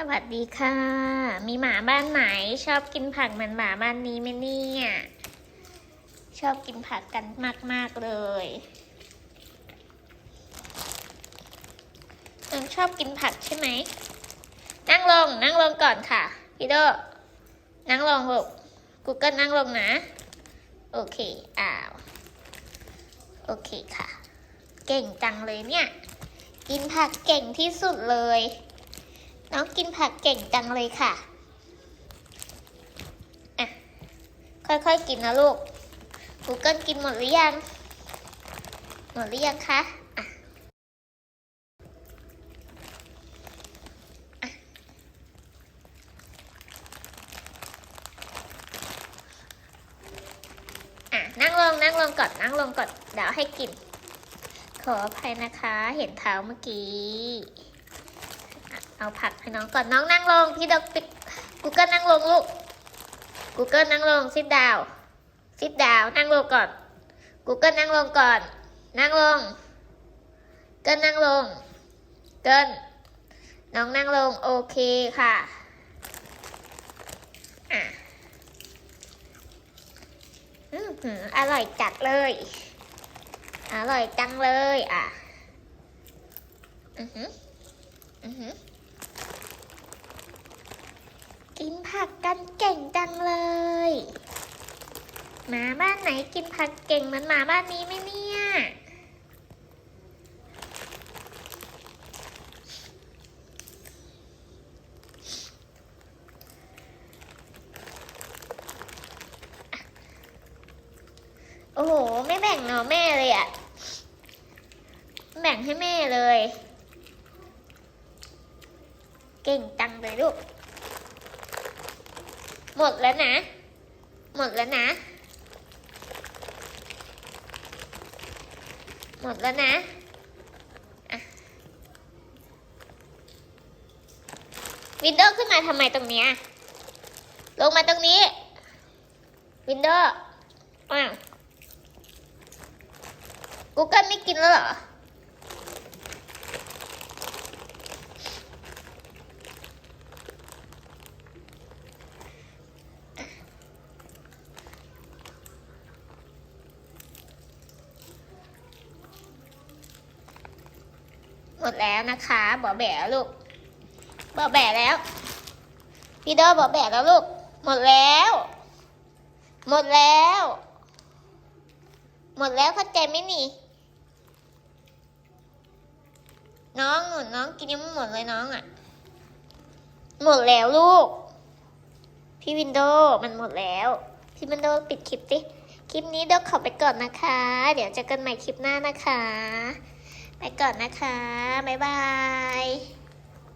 สวัสดีค่ะ มีหมาบ้านไหน ชอบกินผักเหมือนหมาบ้านนี้ไหมเนี่ย ชอบกินผักกันมาก ๆ เลยน้องชอบกินผักใช่ไหม นั่งลง นั่งลงก่อนค่ะ พี่โดนั่งลงลูกกูเกิลนั่งลงนะ โอเค อ้าว โอเคค่ะ เก่งจังเลยเนี่ย กินผักเก่งที่สุดเลย กินผักเก่งจังเลยค่ะ อะ ค่อยๆกินนะลูกกูเกิลกินหมดหรือยัง หมดหรือยังคะอะอะอะนั่งลงนั่งลงก่อนนั่งลงก่อนเดี๋ยวให้กิน ขออภัยนะคะ เห็นเท้าเมื่อกี้ เอาผักให้น้องก่อนน้องนั่งลงพี่ดอกปิดกูเกิลนั่งลงลูกกูเกิลนั่งลงซิดดาวซิดดาวนั่งลงก่อนกูเกิลนั่งลงก่อน นั่งลง เกิลนั่งลง เกิลน้องนั่งลง โอเคค่ะอะอื้อหืออร่อยจัดเลย อร่อยจังเลยอะ อือหืออือหือ กินผักกันเก่งจังเลย หมาบ้านไหนกินผักเก่งเหมือนหมาบ้านนี้ไหมเนี่ย โอ้โห ไม่แบ่งเนาะแม่เลยอะแบ่งให้แม่เลย เก่งจังเลยลูก หมดแล้วนะ หมดแล้วนะ หมดแล้วนะอะวินโดว์ขึ้นมาทำไมตรงเนี้ยลงมาตรงนี้ วินโดว์อ้าวกูเกิลไม่กินแล้วเหรอ ดแล้วนะคะบอแบะลูกบอแบะแล้ว พี่โดบอแบะแล้วลูก หมดแล้ว หมดแล้ว หมดแล้วเข้าใจไหมนี่ น้องหนูน้องกินยังไม่หมดเลยน้องอะ หมดแล้วลูก พี่วินโดว์มันหมดแล้ว พี่วินโดว์ปิดคลิปดิคลิปนี้เดี๋ยวขอไปก่อนนะคะ เดี๋ยวเจอกันใหม่คลิปหน้านะคะ ไปก่อนนะคะ บ๊ายบาย